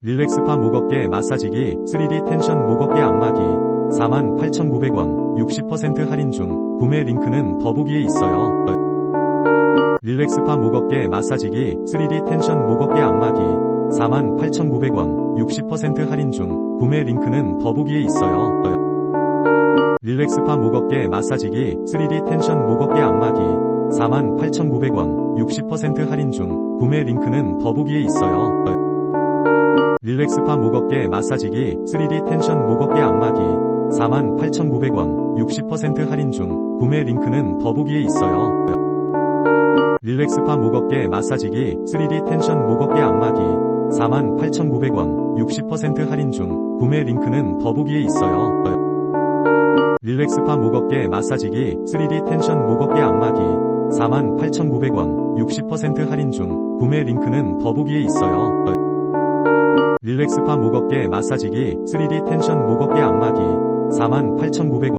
릴렉스파 무겁게 마사지기 3D 텐션 무겁게 안마기 48,900원 60% 할인 중 구매 링크는 더보기에 있어요. 릴렉스파 무겁게 마사지기 3D 텐션 무겁게 안마기 48,900원 60% 할인 중 구매 링크는 더보기에 있어요. 릴렉스파 무겁게 마사지기 3D 텐션 무겁게 안마기 48,900원 60% 할인 중 구매 링크는 더보기에 있어요. 릴렉스파 무겁게 마사지기 3D 텐션 무겁게 안마기 48,900원 60% 할인 중 구매 링크는 더보기에 있어요. 릴렉스파 무겁게 마사지기 3D 텐션 무겁게 안마기 48,900원 60% 할인 중 구매 링크는 더보기에 있어요. 릴렉스파 무겁게 마사지기 3D 텐션 무겁게 안마기 48,900원 60% 할인 중 구매 링크는 더보기에 있어요. 릴렉스파 무겁게 마사지기 3D 텐션 무겁게 안마기 48,900원